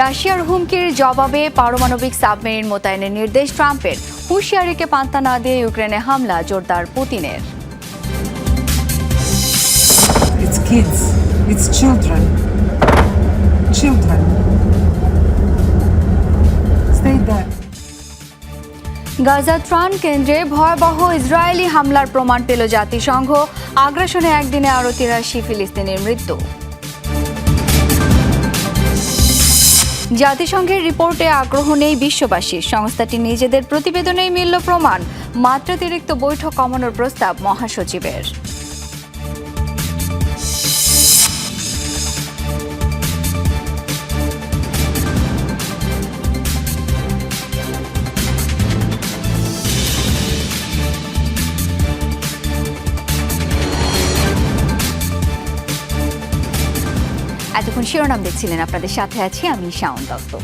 রাশিয়ার হুমকির জবাবে পারমাণবিক সাবমেরিন মোতায়েনের নির্দেশ ট্রাম্পের হুঁশিয়ারিকে পান্তা না দিয়ে ইউক্রেনে হামলা জোরদার পুতিনের It's kids. It's children. Children. Stay there. Gaza ত্রাণ কেন্দ্রে ভয়াবহ ইসরায়েলি হামলার প্রমাণ পেল জাতিসংঘ আগ্রাসনে একদিনে আরও তিরাশি ফিলিস্তিনের মৃত্যু জাতিসংঘের রিপোর্টে আগ্রহ নেই বিশ্ববাসীর। সংস্থাটি নিজেদের প্রতিবেদনেই মিলল প্রমাণ। মাত্রাতিরিক্ত বৈঠক কমানোর প্রস্তাব মহাসচিবের। শিরোনাম দেখছিলেন। আপনাদের সাথে আছি আমি শাওন দত্ত।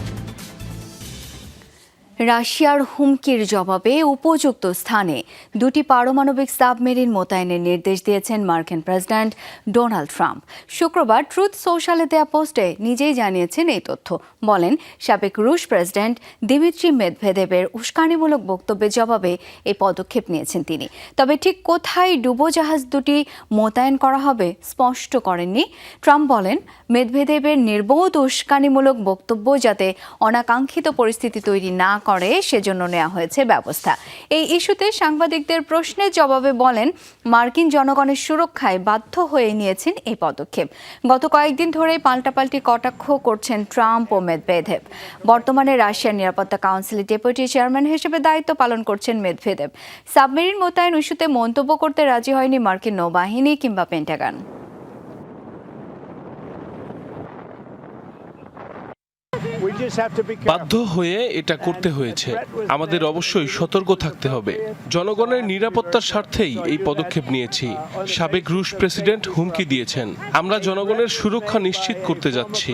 রাশিয়ার হুমকির জবাবে উপযুক্ত স্থানে দুটি পারমাণবিক সাবমেরিন মোতায়েনের নির্দেশ দিয়েছেন মার্কিন প্রেসিডেন্ট ডোনাল্ড ট্রাম্প। শুক্রবার ট্রুথ সোশ্যালে দেয়া পোস্টে নিজেই জানিয়েছেন এই তথ্য। বলেন, সাবেক রুশ প্রেসিডেন্ট দিমিত্রি মেদভেদেবের উস্কানিমূলক বক্তব্যের জবাবে এই পদক্ষেপ নিয়েছেন তিনি। তবে ঠিক কোথায় ডুবোজাহাজ দুটি মোতায়েন করা হবে স্পষ্ট করেননি। ট্রাম্প বলেন মেদভেদেবের নির্বোধ উস্কানিমূলক বক্তব্য যাতে অনাকাঙ্ক্ষিত পরিস্থিতি তৈরি না করে, সেজন্য নেওয়া হয়েছে ব্যবস্থা। এই ইস্যুতে সাংবাদিকদের প্রশ্নের জবাবে বলেন, মার্কিন জনগণের সুরক্ষায় বাধ্য হয়ে নিয়েছেন এই পদক্ষেপ। গত কয়েকদিন ধরে পাল্টাপাল্টি কটাক্ষ করছেন ট্রাম্প ও মেদভেদেব। বর্তমানে রাশিয়ার নিরাপত্তা কাউন্সিলের ডেপুটি চেয়ারম্যান হিসেবে দায়িত্ব পালন করছেন মেদভেদেব। সাবমেরিন মোতায়েন ইস্যুতে মন্তব্য করতে রাজি হয়নি মার্কিন নৌবাহিনী কিংবা পেন্টাগন। বাধ্য হয়ে এটা করতে হয়েছে। আমাদের অবশ্যই সতর্ক থাকতে হবে। জনগণের নিরাপত্তার স্বার্থেই এই পদক্ষেপ নিয়েছি। সাবেক রুশ প্রেসিডেন্ট হুমকি দিয়েছেন। আমরা জনগণের সুরক্ষা নিশ্চিত করতে যাচ্ছি।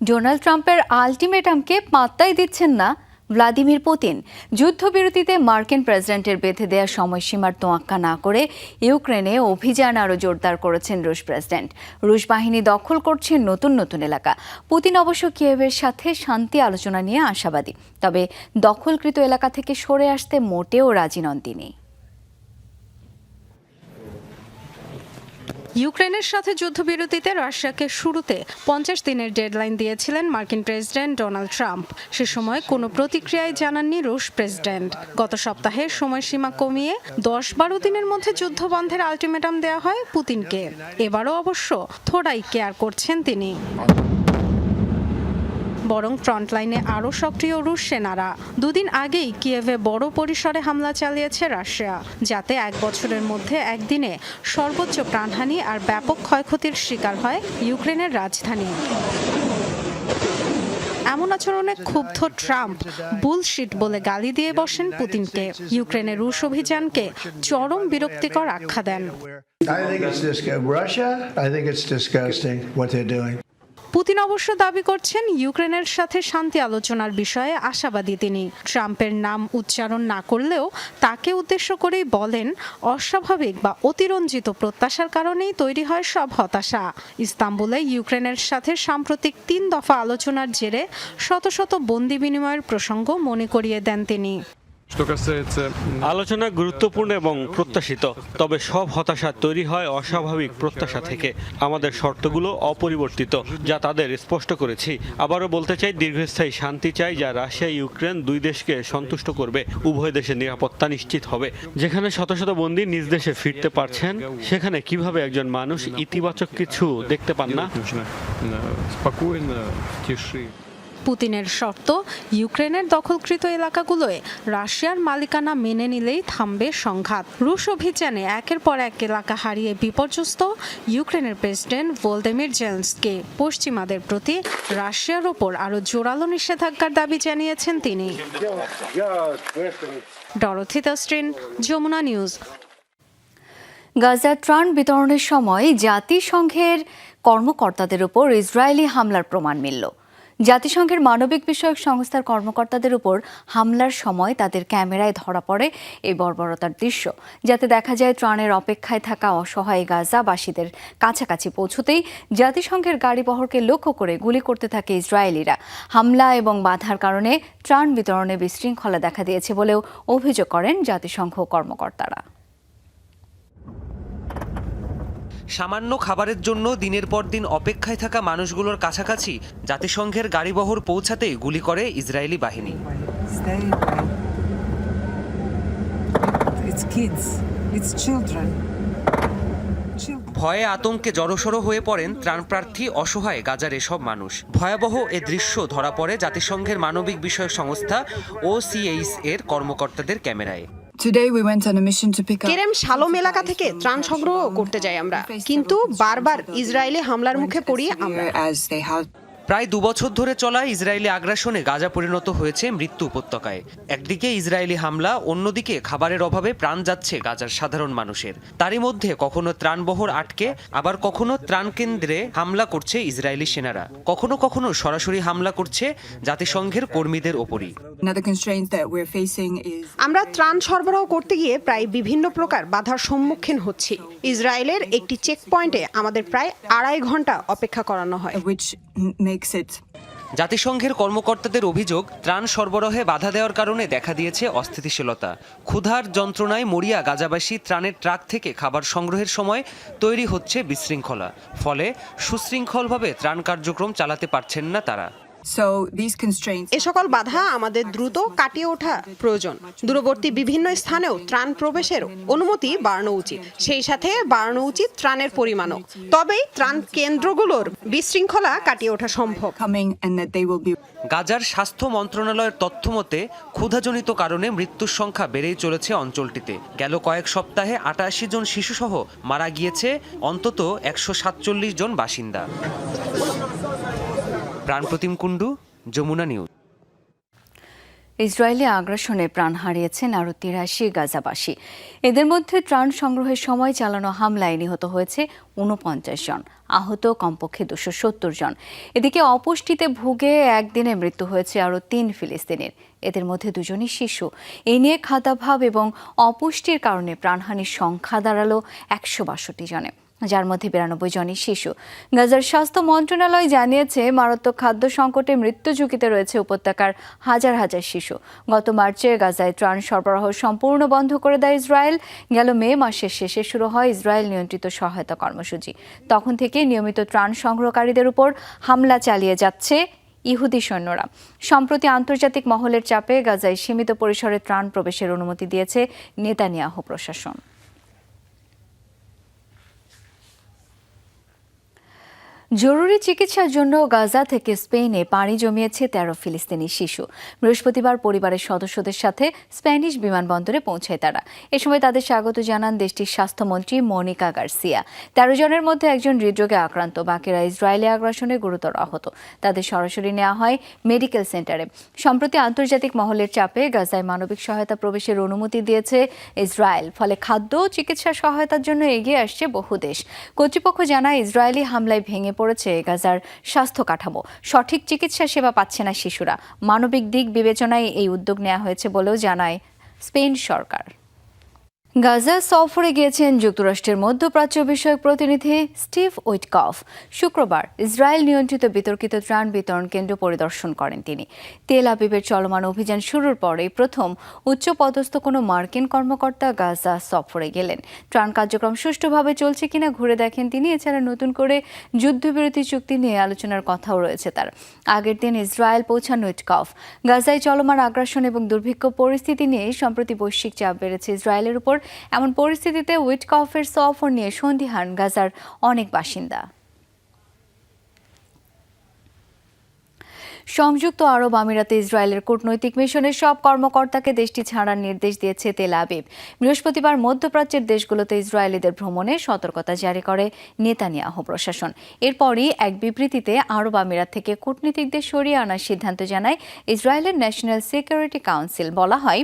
ডোনাল্ড ট্রাম্পের আলটিমেটামকে পাত্তাই দিচ্ছেন না। ভ্লাদিমির পুতিন যুদ্ধবিরতিতে মার্কিন প্রেসিডেন্টের বেঁধে দেওয়া সময়সীমার তোয়াক্কা না করে ইউক্রেনে অভিযান আরও জোরদার করেছেন রুশ প্রেসিডেন্ট। রুশ বাহিনী দখল করছে নতুন নতুন এলাকা। পুতিন অবশ্য কিয়েভের সাথে শান্তি আলোচনা নিয়ে আশাবাদী। তবে দখলকৃত এলাকা থেকে সরে আসতে মোটেও রাজি নন তিনি। ইউক্রেনের সাথে যুদ্ধবিরতিতে রাশিয়াকে শুরুতে পঞ্চাশ দিনের ডেডলাইন দিয়েছিলেন মার্কিন প্রেসিডেন্ট ডোনাল্ড ট্রাম্প। সে সময় কোনো প্রতিক্রিয়াই জানাননি রুশ প্রেসিডেন্ট। গত সপ্তাহে সময়সীমা কমিয়ে দশ বারো দিনের মধ্যে যুদ্ধ বন্ধের আলটিমেটাম দেওয়া হয় পুতিনকে। এবারও অবশ্য থোড়াই কেয়ার করছেন তিনি। বরং ফ্রন্টলাইনে আরও সক্রিয় রুশ সেনারা। দুদিন আগেই কিয়েভে বড় পরিসরে হামলা চালিয়েছে রাশিয়া, যাতে এক বছরের মধ্যে একদিনে সর্বোচ্চ প্রাণহানি আর ব্যাপক ক্ষয়ক্ষতির শিকার হয় ইউক্রেনের রাজধানী। এমন আচরণে ক্ষুব্ধ ট্রাম্প বুলশিট বলে গালি দিয়ে বসেন পুতিনকে। ইউক্রেনের রুশ অভিযানকে চরম বিরক্তিকর আখ্যা দেন। পুতিন অবশ্য দাবি করছেন, ইউক্রেনের সাথে শান্তি আলোচনার বিষয়ে আশাবাদী তিনি। ট্রাম্পের নাম উচ্চারণ না করলেও তাকে উদ্দেশ্য করেই বলেন, অস্বাভাবিক বা অতিরঞ্জিত প্রত্যাশার কারণেই তৈরি হয় সব হতাশা। ইস্তাম্বুলে ইউক্রেনের সাথে সাম্প্রতিক তিন দফা আলোচনার জেরে শত শত বন্দি বিনিময়ের প্রসঙ্গ মনে করিয়ে দেন তিনি। আলোচনা গুরুত্বপূর্ণ এবং প্রত্যাশিত তবে সব হতাশা তৈরি হয় অস্বাভাবিক প্রত্যাশা থেকে। আমাদের শর্তগুলো অপরিবর্তিত যা তাদের স্পষ্ট করেছি। আবারও বলতে চাই দীর্ঘস্থায়ী শান্তি চাই যা রাশিয়া ইউক্রেন দুই দেশকে সন্তুষ্ট করবে। উভয় দেশের নিরাপত্তা নিশ্চিত হবে। যেখানে শত শত বন্দী নিজ দেশে ফিরতে পারছেন সেখানে কীভাবে একজন মানুষ ইতিবাচক কিছু দেখতে পান না? পুতিনের শর্ত, ইউক্রেনের দখলকৃত এলাকাগুলোয় রাশিয়ার মালিকানা মেনে নিলেই থামবে সংঘাত। রুশ অভিযানে একের পর এক এলাকা হারিয়ে বিপর্যস্ত ইউক্রেনের প্রেসিডেন্ট ভোলদেমির জেলসকে পশ্চিমাদের প্রতি রাশিয়ার ওপর আরও জোরালো নিষেধাজ্ঞার দাবি জানিয়েছেন তিনি। Dorothy Jamuna news. গাজা ত্রাণ বিতরণের সময় জাতিসংঘের কর্মকর্তাদের উপর ইসরায়েলি হামলার প্রমাণ মিলল। জাতিসংঘের মানবিক বিষয়ক সংস্থার কর্মকর্তাদের উপর হামলার সময় তাদের ক্যামেরায় ধরা পড়ে এই বর্বরতার দৃশ্য। যাতে দেখা যায় ত্রাণের অপেক্ষায় থাকা অসহায় গাজাবাসীদের কাছাকাছি পৌঁছতেই জাতিসংঘের গাড়িবহরকে লক্ষ্য করে গুলি করতে থাকে ইসরায়েলিরা। হামলা এবং বাধার কারণে ত্রাণ বিতরণে বিশৃঙ্খলা দেখা দিয়েছে বলেও অভিযোগ করেন জাতিসংঘ কর্মকর্তারা। সামান্য খাবারের জন্য দিনের পর দিন অপেক্ষায় থাকা মানুষগুলোর কাছাকাছি জাতিসংঘের গাড়িবহর পৌঁছাতেই গুলি করে ইসরায়েলি বাহিনী. ভয়ে আতঙ্কে জড়সড় হয়ে পড়েন ত্রাণপ্রার্থী অসহায় গাজার এসব মানুষ। ভয়াবহ এ দৃশ্য ধরা পড়ে জাতিসংঘের মানবিক বিষয়ক সংস্থা ও সিএইচ এর কর্মকর্তাদের ক্যামেরায়। Today we went on a mission to pick up Kerem Shalom এলাকা থেকে ত্রাণ সংগ্রহ করতে যাই আমরা। কিন্তু বারবার ইসরায়েলে হামলার মুখে পড়ি আমরা। প্রায় দুবছর ধরে চলা ইসরায়েলি আগ্রাসনে গাজা পরিণত হয়েছে মৃত্যু উপত্যকায়। একদিকে ইসরায়েলি হামলা অন্যদিকে খাবারের অভাবে প্রাণ যাচ্ছে গাজার সাধারণ মানুষের। তারই মধ্যে কখনো ত্রাণবহর আটকে আবার কখনো ত্রাণ কেন্দ্রে হামলা করছে ইসরায়েলি সেনারা। কখনো কখনো সরাসরি হামলা করছে জাতিসংঘের কর্মীদের ওপরই। আমরা ত্রাণ সরবরাহ করতে গিয়ে প্রায় বিভিন্ন প্রকার বাধার সম্মুখীন হচ্ছি। ইসরায়েলের একটি চেক পয়েন্টে আমাদের প্রায় আড়াই ঘণ্টা অপেক্ষা করানো হয়। It জাতিসংঘের কর্মকর্তাদের অভিযোগ, ত্রাণ সরবরাহে বাধা দেওয়ার কারণে দেখা দিয়েছে অস্থিতিশীলতা। ক্ষুধার যন্ত্রণায় মরিয়া গাজাবাসী ত্রাণের ট্রাক থেকে খাবার সংগ্রহের সময় তৈরি হচ্ছে বিশৃঙ্খলা। ফলে সুশৃঙ্খলভাবে ত্রাণ কার্যক্রম চালাতে পারছেন না তারা। এ সকল বাধা আমাদের দ্রুত কাটিয়ে ওঠা প্রয়োজন। দূরবর্তী বিভিন্ন স্থানেও ত্রাণ প্রবেশের অনুমতি বাড়ানো উচিত। সেই সাথে বাড়ানো উচিত ত্রাণের পরিমাণও। তবেই ত্রাণ কেন্দ্রগুলোর বিশৃঙ্খলা কাটিয়ে ওঠা সম্ভব। গাজার স্বাস্থ্য মন্ত্রণালয়ের তথ্য মতে ক্ষুধাজনিত কারণে মৃত্যুর সংখ্যা বেড়েই চলেছে অঞ্চলটিতে। গেল কয়েক সপ্তাহে আটাশি জন শিশুসহ মারা গিয়েছে অন্তত একশো সাতচল্লিশ জন বাসিন্দা। প্রাণপ্রতিম কুণ্ডু, যমুনা নিউজ। ইসরায়েলি আগ্রাসনে প্রাণ হারিয়েছেন আরও তিরাশি গাজাবাসী। এদের মধ্যে ত্রাণ সংগ্রহের সময় চালানো হামলায় নিহত হয়েছে উনপঞ্চাশ জন, আহত কমপক্ষে দুশো সত্তর জন। এদিকে অপুষ্টিতে ভুগে একদিনে মৃত্যু হয়েছে আরও তিন ফিলিস্তিনের। এদের মধ্যে দুজনই শিশু। এই নিয়ে খাদ্যাভাব এবং অপুষ্টির কারণে প্রাণহানির সংখ্যা দাঁড়াল একশো বাষট্টি জনে। যার মধ্যে বিরানব্বই জনই শিশু। গাজার স্বাস্থ্য মন্ত্রণালয় জানিয়েছে, মারাত্মক খাদ্য সংকটে মৃত্যু ঝুঁকিতে রয়েছে উপত্যকার হাজার হাজার শিশু। গত মার্চে গাজায় ত্রাণ সরবরাহ সম্পূর্ণ বন্ধ করে দেয় ইসরায়েল। গেল মে মাসের শেষে শুরু হয় ইসরায়েল নিয়ন্ত্রিত সহায়তা কর্মসূচি। তখন থেকে নিয়মিত ত্রাণ সংগ্রহকারীদের উপর হামলা চালিয়ে যাচ্ছে ইহুদি সৈন্যরা। সম্প্রতি আন্তর্জাতিক মহলের চাপে গাজায় সীমিত পরিসরে ত্রাণ প্রবেশের অনুমতি দিয়েছে নেতানিয়াহু প্রশাসন। জরুরি চিকিৎসার জন্য গাজা থেকে স্পেনে পাড়ি জমিয়েছে তেরো ফিলিস্তিনি শিশু। বৃহস্পতিবার পরিবারের সদস্যদের সাথে স্প্যানিশ বিমানবন্দরে পৌঁছায় তারা। এ সময় তাদের স্বাগত জানান দেশটির স্বাস্থ্যমন্ত্রী মনিকা গার্সিয়া। তেরো জনের মধ্যে একজন হৃদরোগে আক্রান্ত, বাকিরা ইসরায়েলি আগ্রাসনে গুরুতর আহত। তাদের সরাসরি নেওয়া হয় মেডিকেল সেন্টারে। সম্প্রতি আন্তর্জাতিক মহলের চাপে গাজায় মানবিক সহায়তা প্রবেশের অনুমতি দিয়েছে ইসরায়েল, ফলে খাদ্য ও চিকিৎসা সহায়তার জন্য এগিয়ে আসছে বহু দেশ। কর্তৃপক্ষ জানায়, ইসরায়েলি হামলায় ভেঙে পড়েছে গাজার স্বাস্থ্য কাঠামো। সঠিক চিকিৎসা সেবা পাচ্ছে না শিশুরা। মানবিক দিক বিবেচনায় এই উদ্যোগ নেওয়া হয়েছে বলেও জানায় স্পেন সরকার। গাজা সফরে গিয়েছেন যুক্তরাষ্ট্রের মধ্যপ্রাচ্য বিষয়ক প্রতিনিধি স্টিভ উইটকফ। শুক্রবার ইসরায়েল নিয়ন্ত্রিত বিতর্কিত ত্রাণ বিতরণ কেন্দ্র পরিদর্শন করেন তিনি। তেল আবিবের চলমান অভিযান শুরুর পরে প্রথম উচ্চ পদস্থ কোনো মার্কিন কর্মকর্তা গাজা সফরে গেলেন। ত্রাণ কার্যক্রম সুষ্ঠুভাবে চলছে কিনা ঘুরে দেখেন তিনি, এছাড়া নতুন করে যুদ্ধবিরতি চুক্তি নিয়ে আলোচনার কথাও রয়েছে তার। আগের দিন ইসরায়েল পৌঁছান উইটকফ। গাজায় চলমান আগ্রাসন এবং দুর্ভিক্ষ পরিস্থিতি নিয়ে সম্প্রতি বৈশ্বিক চাপ বেড়েছে ইসরায়েলের উপর। এমন পরিস্থিতিতে উইট উইটকফের সফর নিয়ে সন্দিহান গাজার অনেক বাসিন্দা। সংযুক্ত আরব আমিরাতে ইসরায়েলের কূটনৈতিক মিশনের সব কর্মকর্তাকে দেশটি ছাড়ার নির্দেশ দিয়েছে তেল আবিব। বৃহস্পতিবার মধ্যপ্রাচ্যের দেশগুলোতে ইসরায়েলিদের ভ্রমণে সতর্কতা জারি করে নেতানিয়াহ প্রশাসন। এরপরই এক বিবৃতিতে আরব আমিরাত থেকে কূটনীতিকদের সরিয়ে আনার সিদ্ধান্ত জানায় ইসরায়েলের ন্যাশনাল সিকিউরিটি কাউন্সিল। বলা হয়,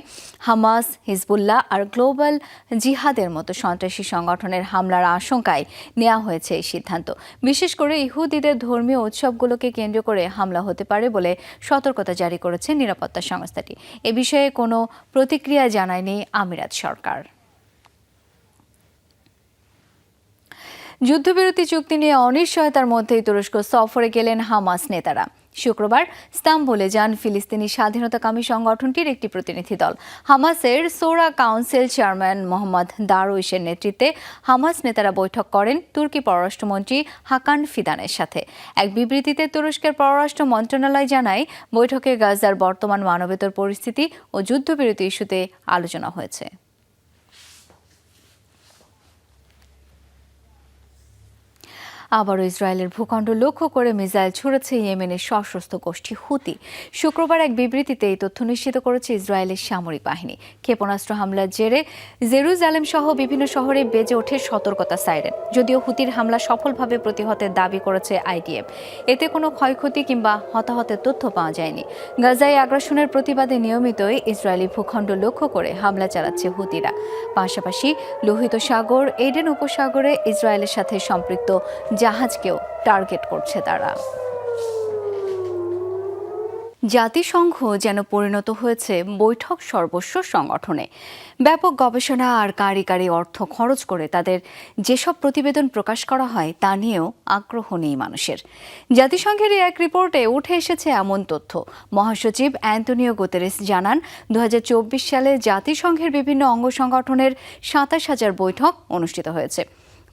হামাস, হিজবুল্লাহ আর গ্লোবাল জিহাদের মতো সন্ত্রাসী সংগঠনের হামলার আশঙ্কায় নেওয়া হয়েছে এই সিদ্ধান্ত। বিশেষ করে ইহুদিদের ধর্মীয় উৎসবগুলোকে কেন্দ্র করে হামলা হতে পারে বলে সতর্কতা জারি করেছে নিরাপত্তা সংস্থাটি। এ বিষয়ে কোনো প্রতিক্রিয়া জানায়নি আমিরাত সরকার। যুদ্ধবিরতি চুক্তি নিয়ে অনিশ্চয়তার মধ্যেই তুরস্ক সফরে গেলেন হামাস নেতারা। শুক্রবার স্তাম্বুলে যান ফিলিস্তিনি স্বাধীনতাকামী সংগঠনটির একটি প্রতিনিধি দল। হামাসের সোরা কাউন্সিল চেয়ারম্যান মোহাম্মদ দারুইশের নেতৃত্বে হামাস নেতারা বৈঠক করেন তুর্কি পররাষ্ট্রমন্ত্রী হাকান ফিদানের সাথে। এক বিবৃতিতে তুরস্কের পররাষ্ট্র মন্ত্রণালয় জানায়, বৈঠকে গাজার বর্তমান মানবেতর পরিস্থিতি ও যুদ্ধবিরতি ইস্যুতে আলোচনা হয়েছে। আবারও ইসরায়েলের ভূখণ্ড লক্ষ্য করে মিসাইল ছুড়েছে ইয়েমেনের সশস্ত্র গোষ্ঠী হুতি। শুক্রবার এক বিবৃতিতে এই তথ্য নিশ্চিত করেছে ইসরায়েলের সামরিক বাহিনী। ক্ষেপণাস্ত্র হামলার জেরে জেরুজালেম সহ বিভিন্ন শহরে বেজে ওঠে সতর্কতা সাইরেন। যদিও হুতির হামলা সফলভাবে প্রতিহতের দাবি করেছে আইডিএফ এতে কোনো ক্ষয়ক্ষতি কিংবা হতাহতের তথ্য পাওয়া যায়নি। গাজায় আগ্রাসনের প্রতিবাদে নিয়মিতই ইসরায়েলি ভূখণ্ড লক্ষ্য করে হামলা চালাচ্ছে হুতিরা। পাশাপাশি লোহিত সাগর, এডেন উপসাগরে ইসরায়েলের সাথে সম্পৃক্ত জাহাজকেও টার্গেট করছে তারা। জাতিসংঘ যেন পরিণত হয়েছে বৈঠক সর্বস্ব সংগঠনে। ব্যাপক গবেষণা আর কারি কারি অর্থ খরচ করে তাদের যেসব প্রতিবেদন প্রকাশ করা হয়, তা নিয়েও আগ্রহ নেই মানুষের। জাতিসংঘের এক রিপোর্টে উঠে এসেছে এমন তথ্য। মহাসচিব অ্যান্টনিও গুতেরেস জানান দু হাজার চব্বিশ সালে জাতিসংঘের বিভিন্ন অঙ্গ সংগঠনের সাতাশ হাজার বৈঠক অনুষ্ঠিত হয়েছে।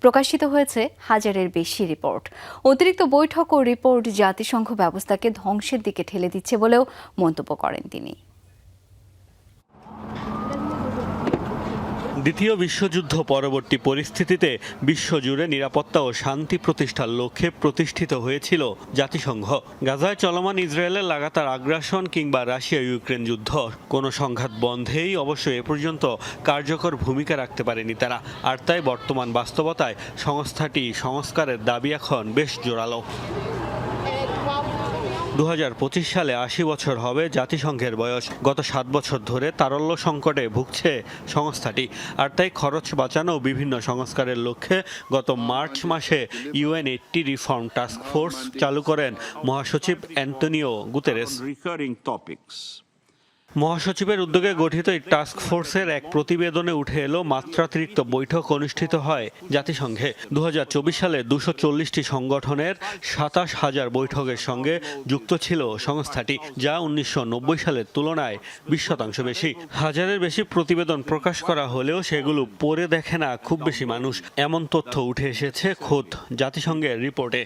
প্রকাশিত হয়েছে হাজারের বেশি রিপোর্ট। অতিরিক্ত বৈঠক ও রিপোর্ট জাতিসংঘ ব্যবস্থাকে ধ্বংসের দিকে ঠেলে দিচ্ছে বলেও মন্তব্য করেন তিনি। দ্বিতীয় বিশ্বযুদ্ধ পরবর্তী পরিস্থিতিতে বিশ্বজুড়ে নিরাপত্তা ও শান্তি প্রতিষ্ঠার লক্ষ্যে প্রতিষ্ঠিত হয়েছিল জাতিসংঘ। গাজায় চলমান ইসরায়েলের লাগাতার আগ্রাসন কিংবা রাশিয়া ইউক্রেন যুদ্ধ, কোনো সংঘাত বন্ধেই অবশ্য এ পর্যন্ত কার্যকর ভূমিকা রাখতে পারেনি তারা। আর তাই বর্তমান বাস্তবতায় সংস্থাটি সংস্কারের দাবি এখন বেশ জোরালো। দু হাজার পঁচিশ সালে আশি বছর হবে জাতিসংঘের বয়স। গত সাত বছর ধরে তারল্য সংকটে ভুগছে সংস্থাটি। আর তাই খরচ বাঁচানো বিভিন্ন সংস্কারের লক্ষ্যে গত মার্চ মাসে UN eighty reform task force চালু করেন মহাসচিব অ্যান্টনিও গুতেরেস। মহাসচিবের উদ্যোগে গঠিত এই টাস্ক ফোর্সের এক প্রতিবেদনে উঠে এলো মাত্রাতিরিক্ত বৈঠক অনুষ্ঠিত হয় জাতিসংঘে। দু হাজার চব্বিশ সালে দুশো চল্লিশটি সংগঠনের সাতাশ হাজার বৈঠকের সঙ্গে যুক্ত ছিল সংস্থাটি, যা উনিশশো নব্বই সালের তুলনায় বিশ শতাংশ বেশি। হাজারের বেশি প্রতিবেদন প্রকাশ করা হলেও সেগুলো পড়ে দেখে না খুব বেশি মানুষ। এমন তথ্য উঠে এসেছে খোদ জাতিসংঘের রিপোর্টে।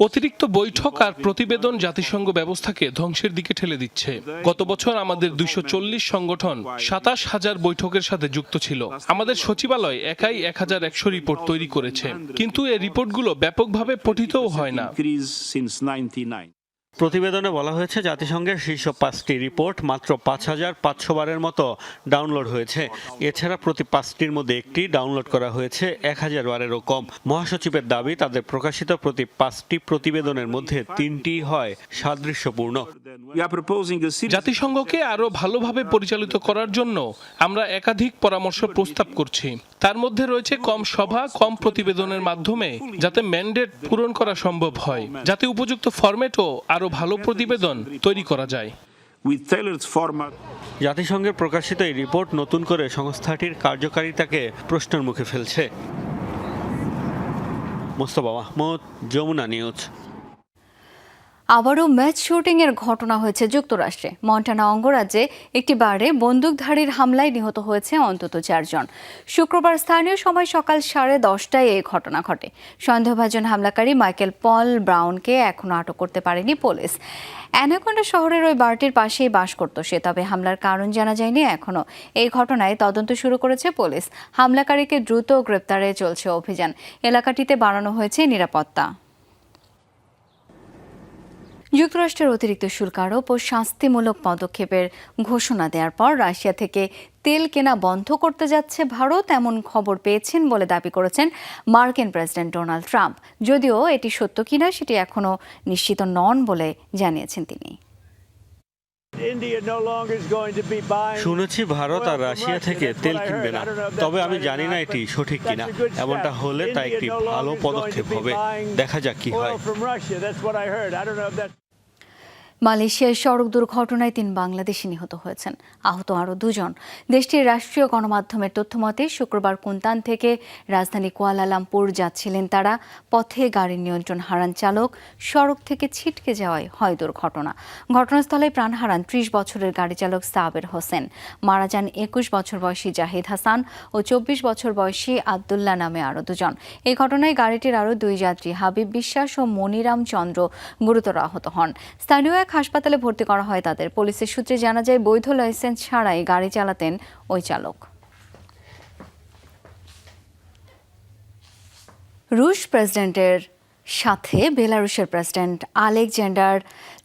অতিরিক্ত বৈঠক আর প্রতিবেদন জাতিসংঘ ব্যবস্থাকে ধ্বংসের দিকে ঠেলে দিচ্ছে। গত বছর আমাদের দুইশো চল্লিশ সংগঠন সাতাশ হাজার বৈঠকের সাথে যুক্ত ছিল। আমাদের সচিবালয় একাই এক হাজার একশো রিপোর্ট তৈরি করেছে। কিন্তু এই রিপোর্টগুলো ব্যাপকভাবে পঠিতও হয় না। প্রতিবেদনে বলা হয়েছে জাতিসংঘের শীর্ষ পাঁচটি রিপোর্ট মাত্র পাঁচ হাজার পাঁচশো বারের মতো ডাউনলোড হয়েছে। এছাড়া প্রতি পাঁচটির মধ্যে একটি ডাউনলোড করা হয়েছে এক হাজার বারেরও কম। মহাসচিবের দাবি তাদের প্রকাশিত প্রতি পাঁচটি প্রতিবেদনের মধ্যে তিনটি হয় সাদৃশ্যপূর্ণ। জাতিসংঘকে আরও ভালোভাবে পরিচালিত করার জন্য আমরা একাধিক পরামর্শ প্রস্তাব করছি। তার মধ্যে রয়েছে কম সভা কম প্রতিবেদনের মাধ্যমে যাতে ম্যান্ডেট পূরণ করা সম্ভব হয়। যাতে উপযুক্ত ফরম্যাটও আরও ভালো প্রতিবেদন তৈরি করা যায়। জাতিসংঘের প্রকাশিত এই রিপোর্ট নতুন করে সংস্থাটির কার্যকারিতাকে প্রশ্নের মুখে ফেলছে। মোস্তফা মাহমুদ যমুনা নিউজ। আবারও ম্যাচ শুটিংয়ের ঘটনা হয়েছে যুক্তরাষ্ট্রে। মন্টানা অঙ্গরাজ্যে একটি বারে বন্দুকধারীর হামলায় নিহত হয়েছে অন্তত চারজন। শুক্রবার স্থানীয় সময় সকাল সাড়ে দশটায় এই ঘটনা ঘটে। সন্দেহভাজন হামলাকারী মাইকেল পল ব্রাউনকে এখনও আটক করতে পারেনি পুলিশ। অ্যানাকোন্ডা শহরের ওই বারটির পাশেই বাস করত সে, তবে হামলার কারণ জানা যায়নি এখনও এই ঘটনায় তদন্ত শুরু করেছে পুলিশ। হামলাকারীকে দ্রুত গ্রেপ্তারে চলছে অভিযান। এলাকাটিতে বাড়ানো হয়েছে নিরাপত্তা। যুক্তরাষ্ট্রের অতিরিক্ত শুল্ক আরোপ ও শাস্তিমূলক পদক্ষেপের ঘোষণা দেওয়ার পর রাশিয়া থেকে তেল কেনা বন্ধ করতে যাচ্ছে ভারত এমন খবর পেয়েছেন বলে দাবি করেছেন মার্কিন প্রেসিডেন্ট ডোনাল্ড ট্রাম্প। যদিও এটি সত্য কিনা সেটি এখনও নিশ্চিত নন বলে জানিয়েছেন তিনি। শুনেছি ভারত আর রাশিয়া থেকে তেল কিনবে না। তবে আমি জানি না এটি সঠিক কিনা। এমনটা হলে তা একটি ভালো পদক্ষেপ হবে। দেখা যাক কি হয়। মালয়েশিয়ায় সড়ক দুর্ঘটনায় তিন বাংলাদেশি নিহত হয়েছেন। আহত আরও দুজন। দেশটির রাষ্ট্রীয় গণমাধ্যমের তথ্যমতে, শুক্রবার কুন্তান থেকে রাজধানী কুয়ালালামপুর যাচ্ছিলেন তারা। পথে গাড়ির নিয়ন্ত্রণ হারান চালক। সড়ক থেকে ছিটকে যাওয়ায় হয় দুর্ঘটনা। ঘটনাস্থলে প্রাণ হারান ত্রিশ বছরের গাড়ি চালক সাবের হোসেন। মারা যান একুশ বছর বয়সী জাহিদ হাসান ও চব্বিশ বছর বয়সী আবদুল্লাহ নামে আরও দুজন। এই ঘটনায় গাড়িটির আরও দুই যাত্রী হাবিব বিশ্বাস ও মনিরাম চন্দ্র গুরুতর আহত হন। স্থানীয় এক হাসপাতালে ভর্তি করা হয় তাদের। পুলিশের সূত্রে জানা যায়, বৈধ লাইসেন্স ছাড়াই গাড়ি চালাতেন ওই চালক। রুশ প্রেসিডেন্টের সাথে বেলারুশের প্রেসিডেন্ট আলেকজান্ডার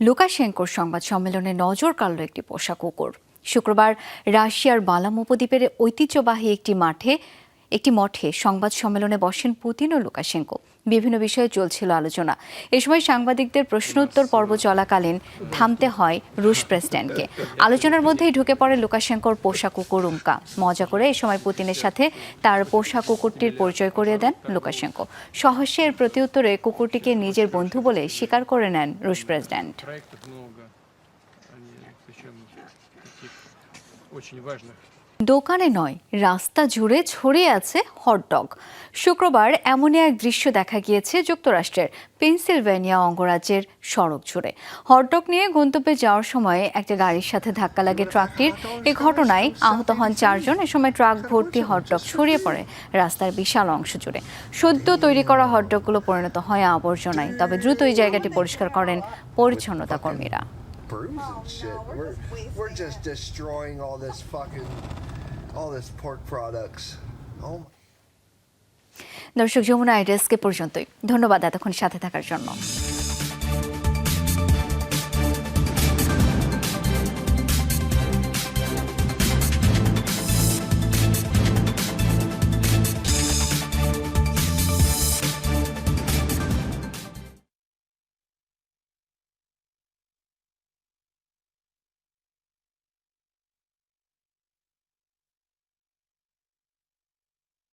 লুকাশেঙ্কোর সংবাদ সম্মেলনে নজর কাড়ল একটি পোষা কুকুর। শুক্রবার রাশিয়ার বালাম উপদ্বীপের ঐতিহ্যবাহী একটি মাঠে, একটি মঠে সংবাদ সম্মেলনে বসেন পুতিন ও লুকাশেঙ্কো। বিভিন্ন বিষয়ে চলছিল আলোচনা এ সময় সাংবাদিকদের প্রশ্নোত্তর পর্ব চলাকালীন থামতে হয় রুশ প্রেসিডেন্টকে আলোচনার মধ্যেই ঢুকে পড়ে লুকাশেঙ্কোর পোষা কুকুর উমকা মজা করে এ সময় পুতিনের সাথে তার পোষা কুকুরটির পরিচয় করিয়ে দেন লুকাশেঙ্কো সহস্যে এর প্রত্যুত্তরে কুকুরটিকে নিজের বন্ধু বলে স্বীকার করে নেন রুশ প্রেসিডেন্ট Проектов много. Они причем таких очень важных. দোকানে নয়, রাস্তা জুড়ে ছড়িয়ে আছে হটডগ শুক্রবার এমনই এক দৃশ্য দেখা গিয়েছে যুক্তরাষ্ট্রের পেনসিলভেনিয়া অঙ্গরাজ্যের সড়ক জুড়ে। হটডগ নিয়ে গন্তব্যে যাওয়ার সময় একটা গাড়ির সাথে ধাক্কা লাগে ট্রাকটির। এ ঘটনায় আহত হন চারজন। এ সময় ট্রাক ভর্তি হটডগ ছড়িয়ে পড়ে রাস্তার বিশাল অংশ জুড়ে। সদ্য তৈরি করা হটডগগুলো পরিণত হয় আবর্জনায়, তবে দ্রুত এই জায়গাটি পরিষ্কার করেন পরিচ্ছন্নতা কর্মীরা। Brews and shit. No, We're we're just we're just destroying all this fucking all this pork products. Oh my দর্শক যমুনা আইডেসকে পর্যন্তই ধন্যবাদ এতক্ষণ সাথে থাকার জন্য